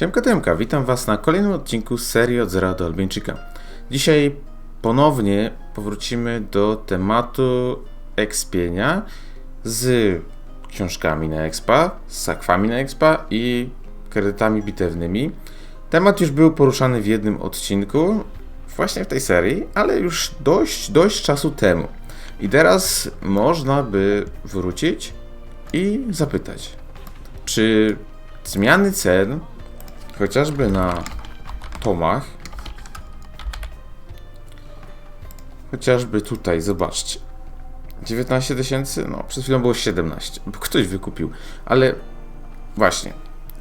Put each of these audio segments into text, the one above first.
Siemka Tymka, witam Was na kolejnym odcinku serii od Zera do Albańczyka. Dzisiaj ponownie powrócimy do tematu ekspienia z książkami na expa, z sakwami na expa i kredytami bitewnymi. Temat już był poruszany w jednym odcinku, właśnie w tej serii, ale już dość, dość czasu temu. I teraz można by wrócić i zapytać, czy zmiany cen chociażby na tomach, chociażby tutaj, zobaczcie, 19 tysięcy, no przed chwilą było 17, bo ktoś wykupił, ale właśnie,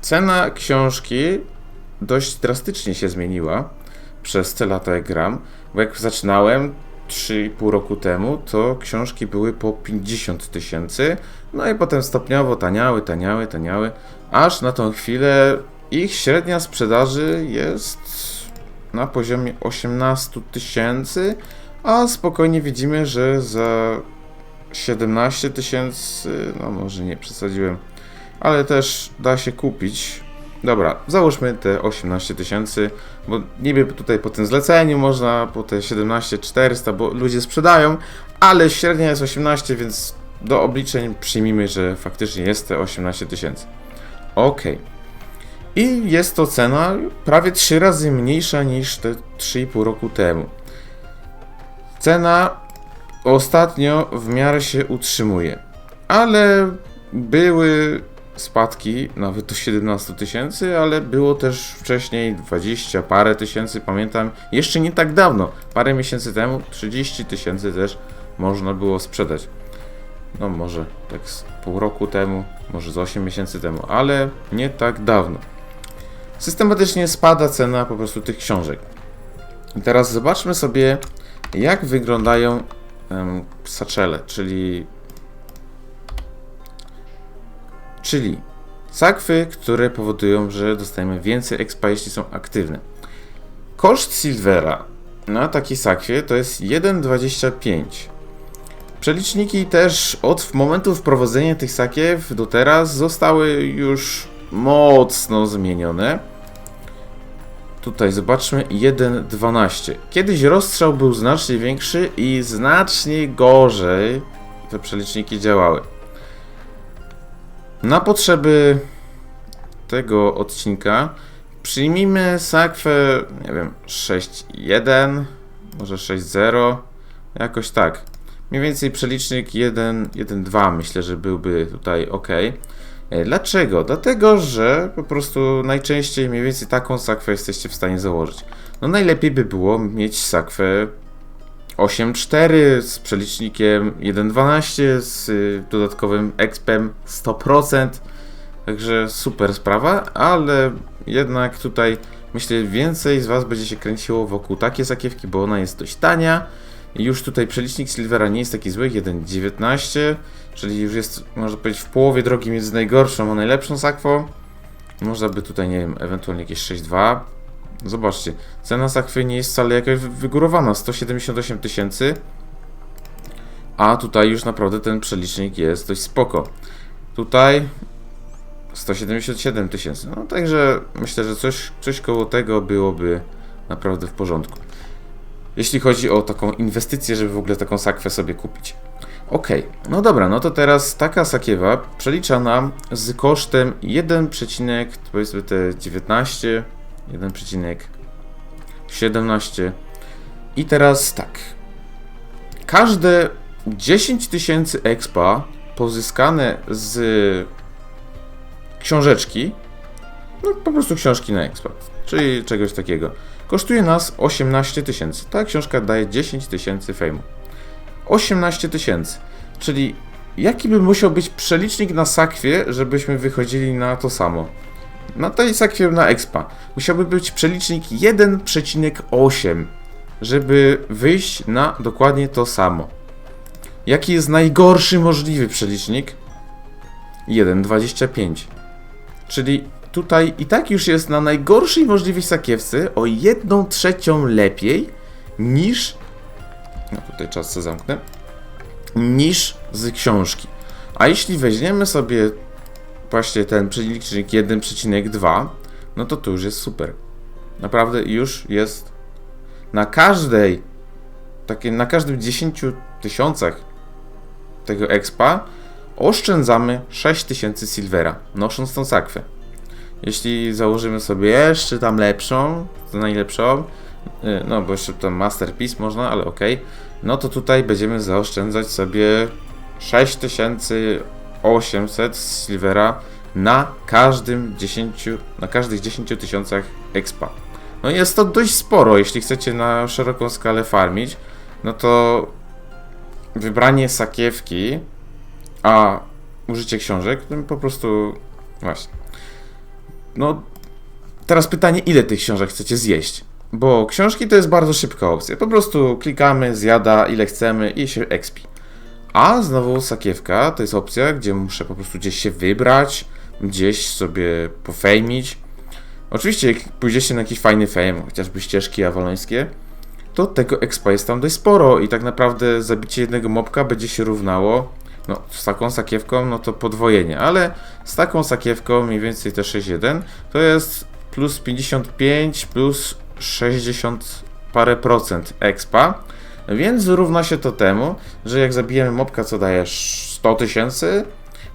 cena książki dość drastycznie się zmieniła. Przez te lata jak gram, bo jak zaczynałem 3,5 roku temu, to książki były po 50 tysięcy, no i potem stopniowo taniały, taniały, taniały, aż na tą chwilę ich średnia sprzedaży jest na poziomie 18 tysięcy, a spokojnie widzimy, że za 17 tysięcy, no może nie przesadziłem, ale też da się kupić. Dobra, załóżmy te 18 tysięcy, bo niby tutaj po tym zleceniu można po te 17 400, bo ludzie sprzedają, ale średnia jest 18, więc do obliczeń przyjmijmy, że faktycznie jest te 18 tysięcy. Okej. I jest to cena prawie 3 razy mniejsza niż te 3,5 roku temu. Cena ostatnio w miarę się utrzymuje, ale były spadki nawet do 17 tysięcy, ale było też wcześniej 20 parę tysięcy, pamiętam, jeszcze nie tak dawno, parę miesięcy temu 30 tysięcy też można było sprzedać. No może tak z pół roku temu, może z 8 miesięcy temu, ale nie tak dawno. Systematycznie spada cena po prostu tych książek. I teraz zobaczmy sobie, jak wyglądają um, saczele, czyli czyli sakwy, które powodują, że dostajemy więcej expa, jeśli są aktywne. Koszt silvera na takiej sakwie to jest 1,25. Przeliczniki też od momentu wprowadzenia tych sakiew do teraz zostały już mocno zmienione. Tutaj zobaczmy 1.12. Kiedyś rozstrzał był znacznie większy i znacznie gorzej te przeliczniki działały. Na potrzeby tego odcinka przyjmijmy sakwę, nie wiem, 6.1, może 6.0, jakoś tak. Mniej więcej przelicznik 1.1.2 myślę, że byłby tutaj ok. E, dlaczego? Dlatego, że po prostu najczęściej mniej więcej taką sakwę jesteście w stanie założyć. No najlepiej by było mieć sakwę 8.4 z przelicznikiem 1.12 z y, dodatkowym expem 100%. Także super sprawa, ale jednak tutaj myślę więcej z Was będzie się kręciło wokół takiej sakiewki, bo ona jest dość tania. Już tutaj przelicznik Silvera nie jest taki zły, 1.19, czyli już jest, można powiedzieć, w połowie drogi między najgorszą a najlepszą sakwą. Można by tutaj, nie wiem, ewentualnie jakieś 6.2. Zobaczcie, cena sakwy nie jest wcale jakaś wygórowana, 178 tysięcy. A tutaj już naprawdę ten przelicznik jest dość spoko. Tutaj 177 tysięcy. No także myślę, że coś, coś koło tego byłoby naprawdę w porządku jeśli chodzi o taką inwestycję, żeby w ogóle taką sakwę sobie kupić. Ok, no dobra, no to teraz taka sakiewa przelicza nam z kosztem 1, powiedzmy te 19, 1,17 i teraz tak. Każde 10 tysięcy expa pozyskane z książeczki, no po prostu książki na expa, czyli czegoś takiego Kosztuje nas 18 tysięcy. Ta książka daje 10 tysięcy fejmu. 18 tysięcy. Czyli jaki by musiał być przelicznik na sakwie, żebyśmy wychodzili na to samo? Na tej sakwie na expa musiałby być przelicznik 1,8, żeby wyjść na dokładnie to samo. Jaki jest najgorszy możliwy przelicznik? 1,25. Czyli tutaj i tak już jest na najgorszej możliwej sakiewce o jedną trzecią lepiej niż. No tutaj czas co zamknę. Niż z książki. A jeśli weźmiemy sobie właśnie ten przelicznik 1,2, no to to już jest super. Naprawdę już jest na każdej, takie, na każdym 10 tysiącach tego expa oszczędzamy 6000 silvera, nosząc tą sakwę. Jeśli założymy sobie jeszcze tam lepszą, to najlepszą, no bo jeszcze tam Masterpiece można, ale ok, no to tutaj będziemy zaoszczędzać sobie 6800 silvera na każdym 10, na każdych 10 tysiącach expa. No jest to dość sporo, jeśli chcecie na szeroką skalę farmić, no to wybranie sakiewki, a użycie książek, to po prostu właśnie. No, teraz pytanie, ile tych książek chcecie zjeść? Bo książki to jest bardzo szybka opcja. Po prostu klikamy, zjada ile chcemy i się expi. A znowu sakiewka to jest opcja, gdzie muszę po prostu gdzieś się wybrać, gdzieś sobie pofejmić. Oczywiście, jak pójdziecie na jakiś fajny fame, chociażby ścieżki awalońskie, to tego expa jest tam dość sporo i tak naprawdę zabicie jednego mobka będzie się równało no, z taką sakiewką, no to podwojenie, ale z taką sakiewką, mniej więcej te 6.1, to jest plus 55 plus 60 parę procent expa, więc równa się to temu, że jak zabijemy mobka, co daje 100 tysięcy,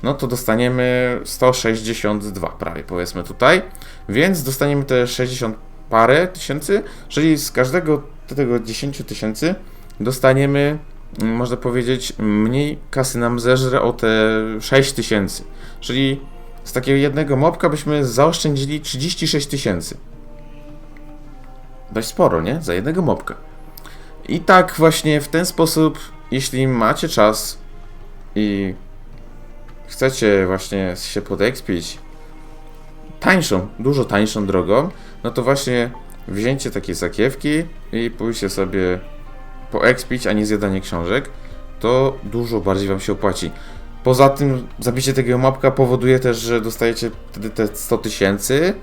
no to dostaniemy 162 prawie powiedzmy tutaj, więc dostaniemy te 60 parę tysięcy, czyli z każdego tego 10 tysięcy dostaniemy, mm, można powiedzieć, mniej kasy nam zeżre o te 6 tysięcy, czyli z takiego jednego mobka byśmy zaoszczędzili 36 tysięcy. Dość sporo, nie? Za jednego mobka. I tak właśnie w ten sposób, jeśli macie czas i chcecie właśnie się podekspić tańszą, dużo tańszą drogą, no to właśnie wzięcie takiej sakiewki i pójście sobie poekspić, a nie zjadanie książek, to dużo bardziej Wam się opłaci. Poza tym zabicie tego mapka powoduje też, że dostajecie wtedy te 100 tysięcy,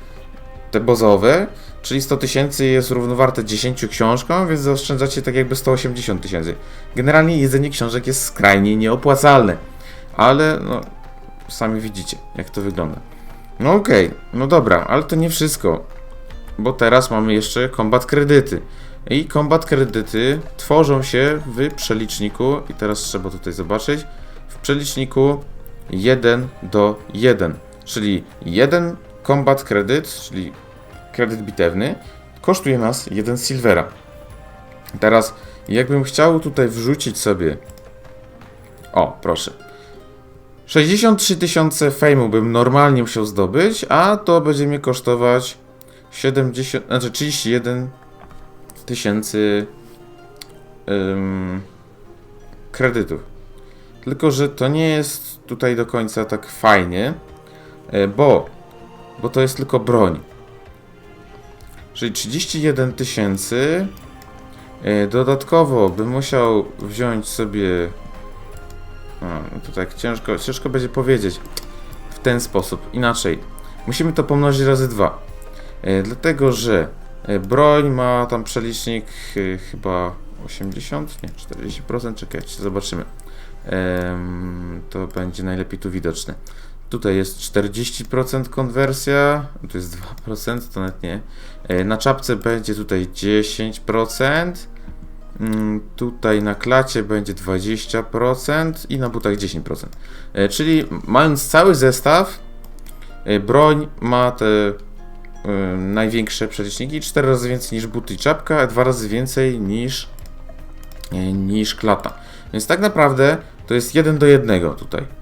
te bazowe, czyli 100 tysięcy jest równowarte 10 książkom, więc zaoszczędzacie tak jakby 180 tysięcy. Generalnie jedzenie książek jest skrajnie nieopłacalne, ale no, sami widzicie, jak to wygląda. No okej, okay, no dobra, ale to nie wszystko, bo teraz mamy jeszcze kombat kredyty. I kombat kredyty tworzą się w przeliczniku, i teraz trzeba tutaj zobaczyć, w przeliczniku 1 do 1, czyli 1 Combat Credit, czyli kredyt bitewny, kosztuje nas jeden silvera. Teraz, jakbym chciał tutaj wrzucić sobie... O, proszę. 63 tysiące fejmu bym normalnie musiał zdobyć, a to będzie mnie kosztować 70, znaczy 31 tysięcy um, kredytów. Tylko, że to nie jest tutaj do końca tak fajnie, e, bo bo to jest tylko broń. Czyli 31 tysięcy. E, dodatkowo bym musiał wziąć sobie to tak ciężko, ciężko będzie powiedzieć w ten sposób. Inaczej. Musimy to pomnożyć razy dwa. E, dlatego, że e, broń ma tam przelicznik chyba 80, nie, 40%, czekajcie, zobaczymy. To będzie najlepiej tu widoczne. Tutaj jest 40% konwersja, tu jest 2%, to nawet nie. E, na czapce będzie tutaj 10%. Mm, tutaj na klacie będzie 20% i na butach 10%. E, czyli mając cały zestaw, e, broń ma te największe przeliczniki, 4 razy więcej niż buty i czapka, a 2 razy więcej niż, niż klata. Więc tak naprawdę to jest 1 do 1 tutaj.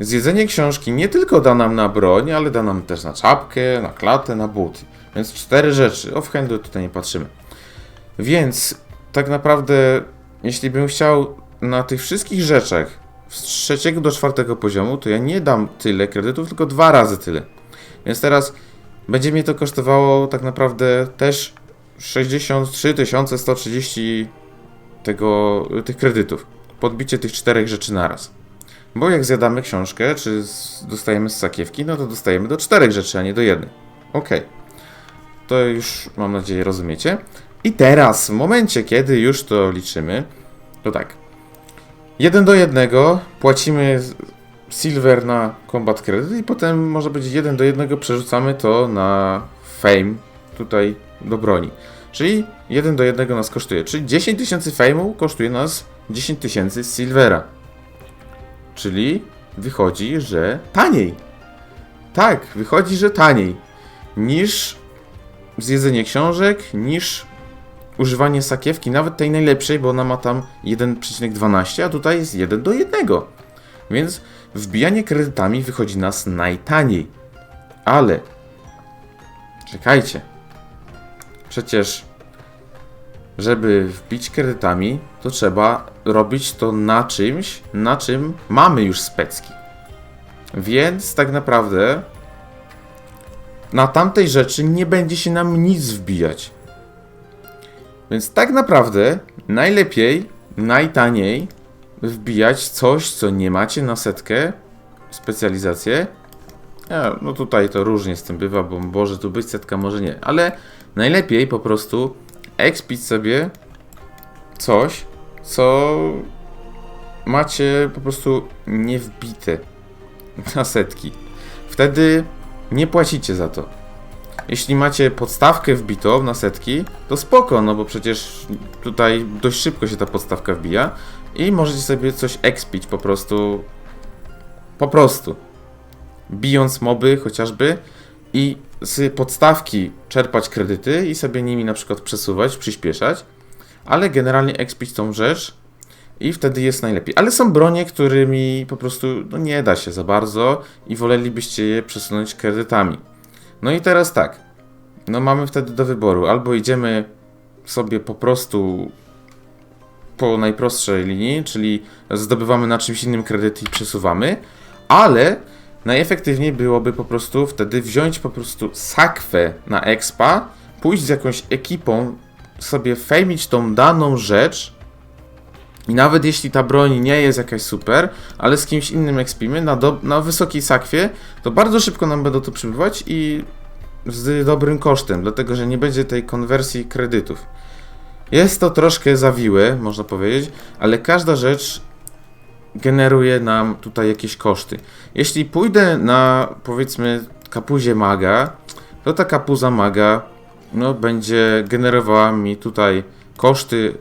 Zjedzenie książki nie tylko da nam na broń, ale da nam też na czapkę, na klatę, na buty. Więc cztery rzeczy. O w handlu tutaj nie patrzymy. Więc tak naprawdę, jeśli bym chciał na tych wszystkich rzeczach z trzeciego do czwartego poziomu, to ja nie dam tyle kredytów, tylko dwa razy tyle. Więc teraz będzie mnie to kosztowało tak naprawdę też 63 130 tego, tych kredytów. Podbicie tych czterech rzeczy naraz. Bo jak zjadamy książkę, czy dostajemy z sakiewki, no to dostajemy do czterech rzeczy, a nie do jednej. Ok. To już mam nadzieję rozumiecie. I teraz, w momencie, kiedy już to liczymy, to tak. 1 do 1 płacimy silver na combat credit i potem może być jeden do jednego przerzucamy to na fame tutaj do broni. Czyli jeden do jednego nas kosztuje. Czyli 10 tysięcy fame'u kosztuje nas 10 tysięcy silvera. Czyli wychodzi, że taniej. Tak, wychodzi, że taniej niż zjedzenie książek, niż używanie sakiewki, nawet tej najlepszej, bo ona ma tam 1,12, a tutaj jest 1 do 1. Więc wbijanie kredytami wychodzi nas najtaniej. Ale czekajcie. Przecież żeby wbić kredytami, to trzeba robić to na czymś, na czym mamy już specki. Więc tak naprawdę na tamtej rzeczy nie będzie się nam nic wbijać. Więc tak naprawdę najlepiej, najtaniej wbijać coś, co nie macie na setkę, specjalizację. Ja, no tutaj to różnie z tym bywa, bo może tu być setka, może nie, ale najlepiej po prostu expić sobie coś, co macie po prostu nie wbite na setki. Wtedy nie płacicie za to. Jeśli macie podstawkę wbitą na setki, to spoko, no bo przecież tutaj dość szybko się ta podstawka wbija i możecie sobie coś expić po prostu. Po prostu. Bijąc moby chociażby i z podstawki czerpać kredyty i sobie nimi na przykład przesuwać, przyspieszać, ale generalnie expić tą rzecz i wtedy jest najlepiej. Ale są bronie, którymi po prostu no, nie da się za bardzo i wolelibyście je przesunąć kredytami. No i teraz tak. No mamy wtedy do wyboru. Albo idziemy sobie po prostu po najprostszej linii, czyli zdobywamy na czymś innym kredyt i przesuwamy, ale najefektywniej byłoby po prostu wtedy wziąć po prostu sakwę na expa, pójść z jakąś ekipą, sobie fejmić tą daną rzecz i nawet jeśli ta broń nie jest jakaś super, ale z kimś innym ekspimy na, na wysokiej sakwie, to bardzo szybko nam będą tu przybywać i z dobrym kosztem, dlatego że nie będzie tej konwersji kredytów. Jest to troszkę zawiłe, można powiedzieć, ale każda rzecz generuje nam tutaj jakieś koszty. Jeśli pójdę na powiedzmy kapuzie maga, to ta kapuza maga no, będzie generowała mi tutaj koszty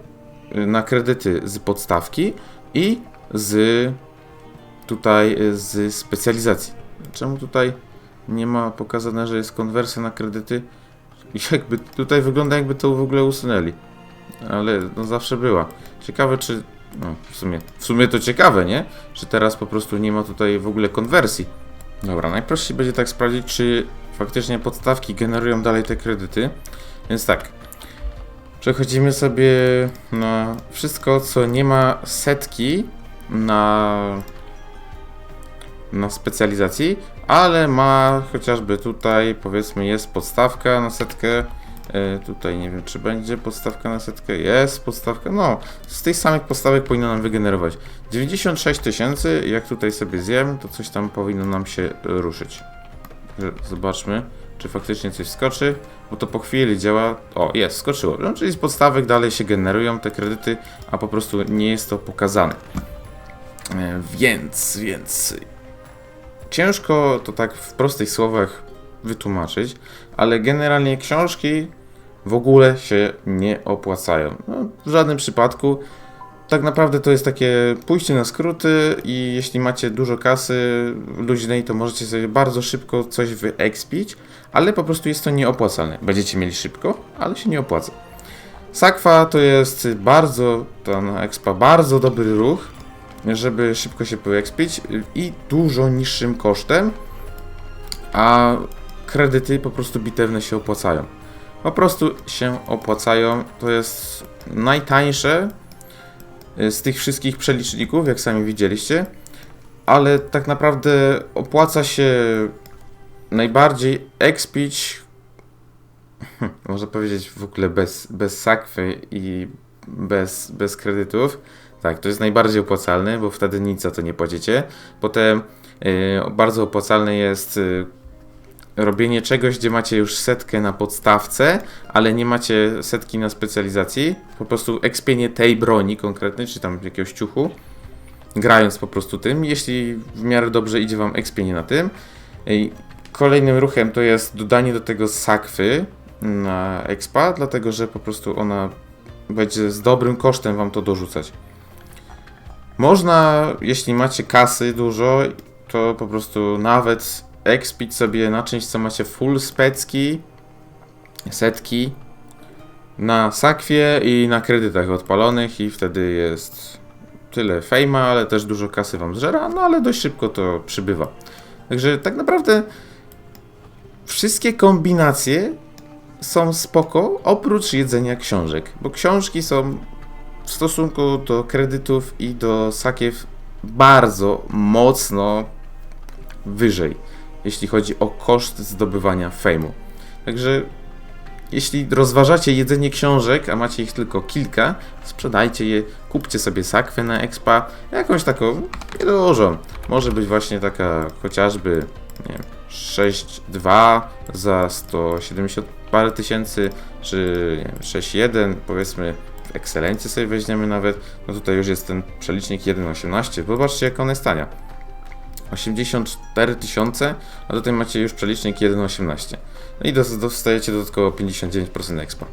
y, na kredyty z podstawki i z tutaj y, z specjalizacji. Czemu tutaj nie ma pokazane, że jest konwersja na kredyty? Jakby tutaj wygląda jakby to w ogóle usunęli. Ale no zawsze była. Ciekawe czy no, w sumie, w sumie to ciekawe, nie? Że teraz po prostu nie ma tutaj w ogóle konwersji. Dobra, najprościej będzie tak sprawdzić, czy faktycznie podstawki generują dalej te kredyty. Więc tak. Przechodzimy sobie na wszystko, co nie ma setki na, na specjalizacji, ale ma chociażby tutaj, powiedzmy, jest podstawka na setkę. E, tutaj nie wiem, czy będzie podstawka na setkę. Jest podstawka. No, z tych samych podstawek powinno nam wygenerować 96 tysięcy. Jak tutaj sobie zjem, to coś tam powinno nam się ruszyć. Zobaczmy, czy faktycznie coś skoczy, bo to po chwili działa. O, jest, skoczyło. No, czyli z podstawek dalej się generują te kredyty, a po prostu nie jest to pokazane. E, Więc, więc. Ciężko to tak w prostych słowach wytłumaczyć, ale generalnie książki w ogóle się nie opłacają. No, w żadnym przypadku. Tak naprawdę to jest takie pójście na skróty i jeśli macie dużo kasy luźnej, to możecie sobie bardzo szybko coś wyekspić, ale po prostu jest to nieopłacalne. Będziecie mieli szybko, ale się nie opłaca. Sakwa to jest bardzo, ta na expa, bardzo dobry ruch, żeby szybko się wyekspić i dużo niższym kosztem, a kredyty po prostu bitewne się opłacają. Po prostu się opłacają. To jest najtańsze z tych wszystkich przeliczników, jak sami widzieliście, ale tak naprawdę opłaca się najbardziej expić, można powiedzieć w ogóle bez, bez sakwy i bez, bez kredytów. Tak, to jest najbardziej opłacalny, bo wtedy nic za to nie płacicie. Potem yy, bardzo opłacalne jest yy, robienie czegoś, gdzie macie już setkę na podstawce, ale nie macie setki na specjalizacji, po prostu ekspienie tej broni konkretnej, czy tam jakiegoś ciuchu grając po prostu tym, jeśli w miarę dobrze idzie Wam expienie na tym. Kolejnym ruchem to jest dodanie do tego sakwy na expa, dlatego że po prostu ona będzie z dobrym kosztem Wam to dorzucać. Można, jeśli macie kasy dużo, to po prostu nawet expić sobie na czymś, co macie full specki, setki, na sakwie i na kredytach odpalonych i wtedy jest tyle fejma, ale też dużo kasy wam zżera, no ale dość szybko to przybywa. Także tak naprawdę wszystkie kombinacje są spoko, oprócz jedzenia książek, bo książki są w stosunku do kredytów i do sakiew bardzo mocno wyżej, jeśli chodzi o koszt zdobywania fejmu. Także jeśli rozważacie jedzenie książek, a macie ich tylko kilka, sprzedajcie je, kupcie sobie sakwę na expa, jakąś taką niedużą. Może być właśnie taka chociażby, nie wiem, 6,2 za 170 parę tysięcy, czy nie wiem, 6,1 powiedzmy w Excelencie sobie weźmiemy nawet, no tutaj już jest ten przelicznik 1,18, zobaczcie jak on jest. 84 tysiące, a tutaj macie już przelicznik 1,18. No i dos- dostajecie dodatkowo 59% expa.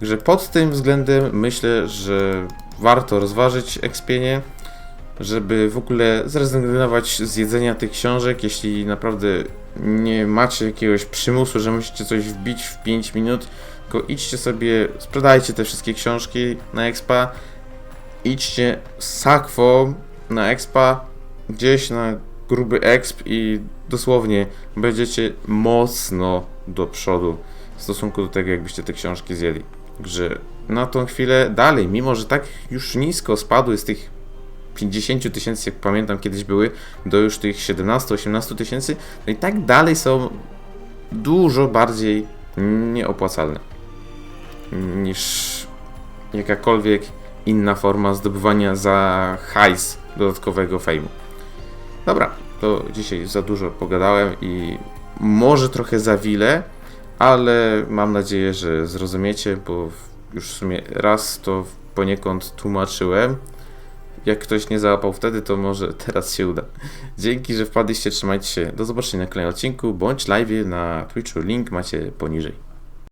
Także pod tym względem myślę, że warto rozważyć expienie, żeby w ogóle zrezygnować z jedzenia tych książek, jeśli naprawdę nie macie jakiegoś przymusu, że musicie coś wbić w 5 minut, tylko idźcie sobie, sprzedajcie te wszystkie książki na expa, idźcie z na expa, gdzieś na gruby exp i dosłownie będziecie mocno do przodu w stosunku do tego, jakbyście te książki zjęli. Także na tą chwilę dalej, mimo że tak już nisko spadły z tych 50 tysięcy, jak pamiętam kiedyś były, do już tych 17-18 tysięcy, no i tak dalej są dużo bardziej nieopłacalne niż jakakolwiek inna forma zdobywania za hajs dodatkowego fejmu. Dobra, to dzisiaj za dużo pogadałem i może trochę za wile, ale mam nadzieję, że zrozumiecie, bo już w sumie raz to poniekąd tłumaczyłem. Jak ktoś nie załapał wtedy, to może teraz się uda. Dzięki, że wpadliście, trzymajcie się. Do zobaczenia na kolejnym odcinku, bądź live na Twitchu, link macie poniżej.